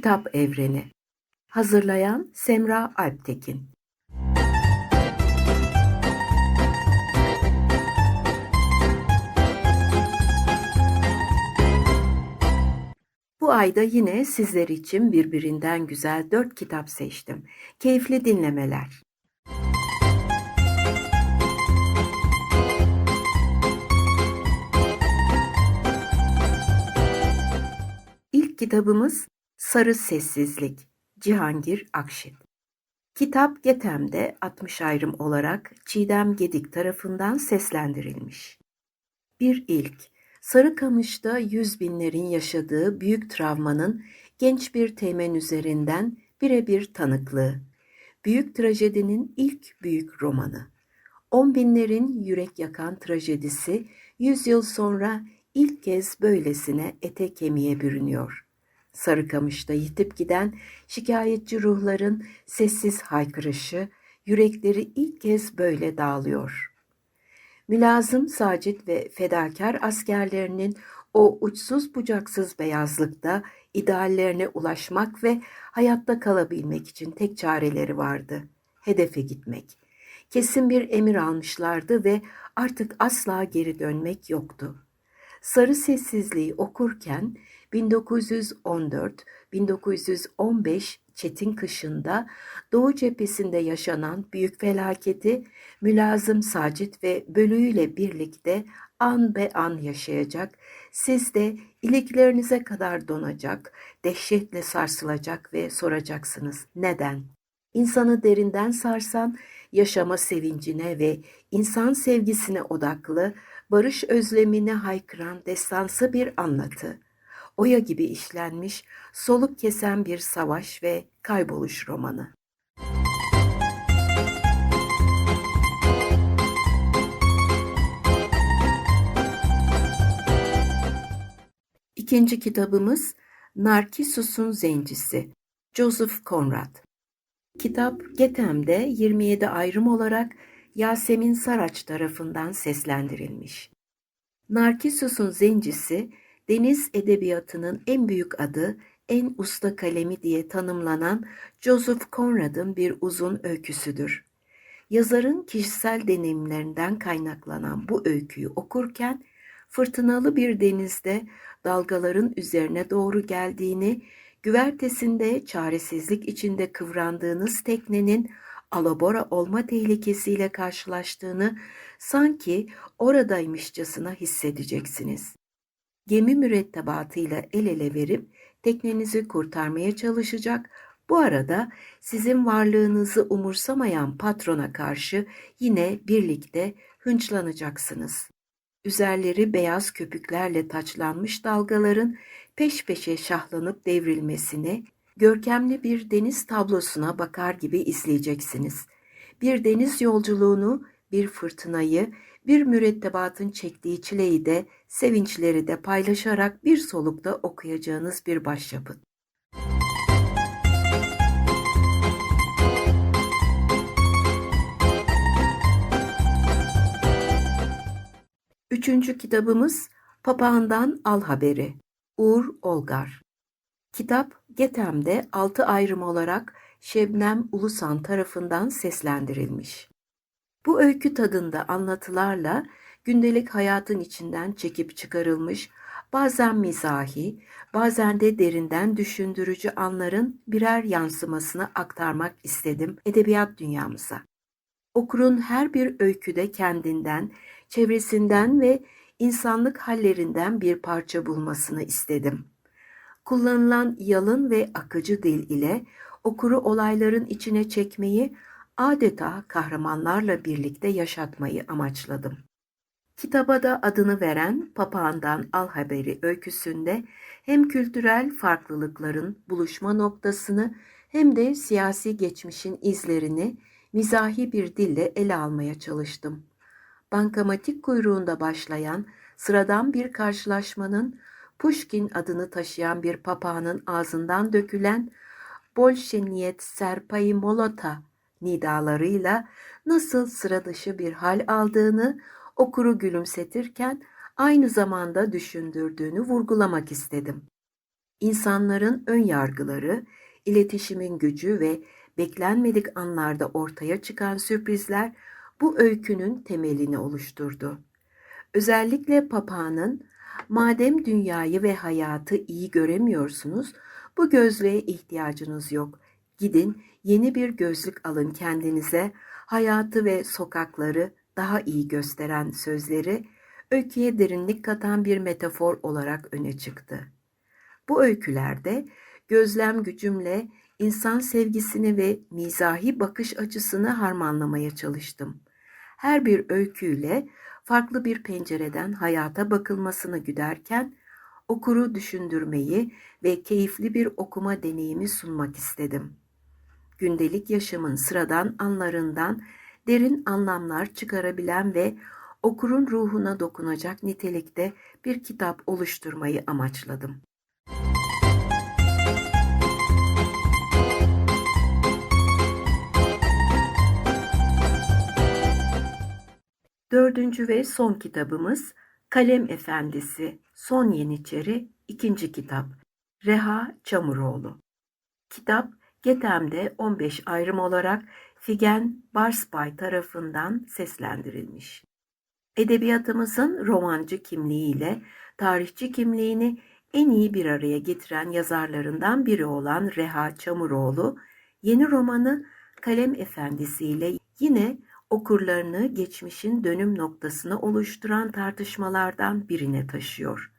Kitap Evreni Hazırlayan Semra Alptekin Bu ayda yine sizler için birbirinden güzel dört kitap seçtim. Keyifli dinlemeler. Kitabımız Sarı Sessizlik, Cihangir Akşin. Kitap Getem'de 60 ayrım olarak Çiğdem Gedik tarafından seslendirilmiş. Bir ilk, Sarıkamış'ta yüz binlerin yaşadığı büyük travmanın genç bir temen üzerinden birebir tanıklığı. Büyük trajedinin ilk büyük romanı. On binlerin yürek yakan trajedisi yüz yıl sonra ilk kez böylesine ete kemiğe bürünüyor. Sarıkamış'ta yitip giden şikayetçi ruhların sessiz haykırışı, yürekleri ilk kez böyle dağılıyor. Mülazım Sacit ve fedakar askerlerinin o uçsuz bucaksız beyazlıkta ideallerine ulaşmak ve hayatta kalabilmek için tek çareleri vardı. Hedefe gitmek. Kesin bir emir almışlardı ve artık asla geri dönmek yoktu. Sarı Sessizliği okurken 1914-1915 Çetin kışında Doğu cephesinde yaşanan büyük felaketi Mülazım Sacit ve bölüğüyle birlikte an be an yaşayacak, siz de iliklerinize kadar donacak, dehşetle sarsılacak ve soracaksınız neden? İnsanı derinden sarsan yaşama sevincine ve insan sevgisine odaklı, barış özlemine haykıran destansı bir anlatı. Oya gibi işlenmiş, soluk kesen bir savaş ve kayboluş romanı. İkinci kitabımız Narkisus'un Zencisi, Joseph Conrad. Kitap Getem'de 27 ayrım olarak Yasemin Saraç tarafından seslendirilmiş. Narkisus'un Zencisi, deniz edebiyatının en büyük adı, en usta kalemi diye tanımlanan Joseph Conrad'ın bir uzun öyküsüdür. Yazarın kişisel deneyimlerinden kaynaklanan bu öyküyü okurken fırtınalı bir denizde dalgaların üzerine doğru geldiğini, güvertesinde çaresizlik içinde kıvrandığınız teknenin alabora olma tehlikesiyle karşılaştığını sanki oradaymışçasına hissedeceksiniz. Gemi mürettebatıyla el ele verip teknenizi kurtarmaya çalışacak, bu arada sizin varlığınızı umursamayan patrona karşı yine birlikte hınçlanacaksınız. Üzerleri beyaz köpüklerle taçlanmış dalgaların peş peşe şahlanıp devrilmesini, görkemli bir deniz tablosuna bakar gibi izleyeceksiniz. Bir deniz yolculuğunu, bir fırtınayı, bir mürettebatın çektiği çileyi de, sevinçleri de paylaşarak bir solukta okuyacağınız bir başyapıt. Üçüncü kitabımız Papağandan Al Haberi. Uğur Olgar. Kitap Getem'de altı ayrım olarak Şebnem Ulusan tarafından seslendirilmiş. Bu öykü tadında anlatılarla gündelik hayatın içinden çekip çıkarılmış, bazen mizahi, bazen de derinden düşündürücü anların birer yansımasını aktarmak istedim edebiyat dünyamıza. Okurun her bir öyküde kendinden, çevresinden ve insanlık hallerinden bir parça bulmasını istedim. Kullanılan yalın ve akıcı dil ile okuru olayların içine çekmeyi, adeta kahramanlarla birlikte yaşatmayı amaçladım. Kitaba da adını veren Papağandan Al Haberi öyküsünde hem kültürel farklılıkların buluşma noktasını hem de siyasi geçmişin izlerini mizahi bir dille ele almaya çalıştım. Bankamatik kuyruğunda başlayan sıradan bir karşılaşmanın Pushkin adını taşıyan bir papağanın ağzından dökülen Bolşeniyet Serpayı Molota nidalarıyla nasıl sıra dışı bir hal aldığını okuru gülümsetirken aynı zamanda düşündürdüğünü vurgulamak istedim. İnsanların ön yargıları, iletişimin gücü ve beklenmedik anlarda ortaya çıkan sürprizler bu öykünün temelini oluşturdu. Özellikle papağanın madem dünyayı ve hayatı iyi göremiyorsunuz, bu gözlüğe ihtiyacınız yok. Gidin yeni bir gözlük alın kendinize, hayatı ve sokakları daha iyi gösteren sözleri öyküye derinlik katan bir metafor olarak öne çıktı. Bu öykülerde gözlem gücümle insan sevgisini ve mizahi bakış açısını harmanlamaya çalıştım. Her bir öyküyle farklı bir pencereden hayata bakılmasını güderken okuru düşündürmeyi ve keyifli bir okuma deneyimi sunmak istedim. Gündelik yaşamın sıradan anlarından derin anlamlar çıkarabilen ve okurun ruhuna dokunacak nitelikte bir kitap oluşturmayı amaçladım. Dördüncü ve son kitabımız Kalem Efendisi Son Yeniçeri ikinci kitap Reha Çamuroğlu. Kitap Getem'de 15 ayrım olarak Figen Barspay tarafından seslendirilmiş. Edebiyatımızın romancı kimliğiyle tarihçi kimliğini en iyi bir araya getiren yazarlarından biri olan Reha Çamuroğlu, yeni romanı Kalem Efendisi ile yine okurlarını geçmişin dönüm noktasını oluşturan tartışmalardan birine taşıyor.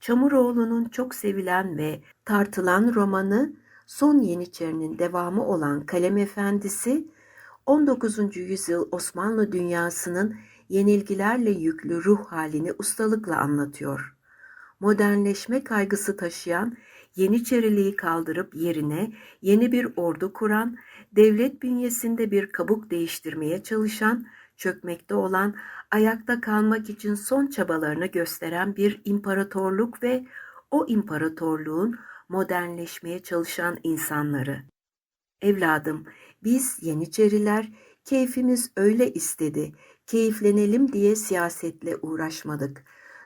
Çamuroğlu'nun çok sevilen ve tartılan romanı Son Yeniçeri'nin devamı olan Kalem Efendisi, 19. yüzyıl Osmanlı dünyasının yenilgilerle yüklü ruh halini ustalıkla anlatıyor. Modernleşme kaygısı taşıyan, Yeniçeriliği kaldırıp yerine yeni bir ordu kuran, devlet bünyesinde bir kabuk değiştirmeye çalışan, çökmekte olan, ayakta kalmak için son çabalarını gösteren bir imparatorluk ve o imparatorluğun modernleşmeye çalışan insanları. Evladım, biz Yeniçeriler keyfimiz öyle istedi, keyiflenelim diye siyasetle uğraşmadık.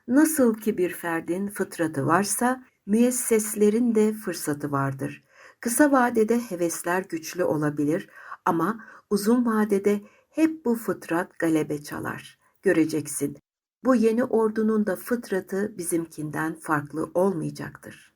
Nasıl ki bir ferdin fıtratı varsa, müesseslerin de fırsatı vardır. Kısa vadede hevesler güçlü olabilir ama uzun vadede hep bu fıtrat galebe çalar. Göreceksin. Bu yeni ordunun da fıtratı bizimkinden farklı olmayacaktır.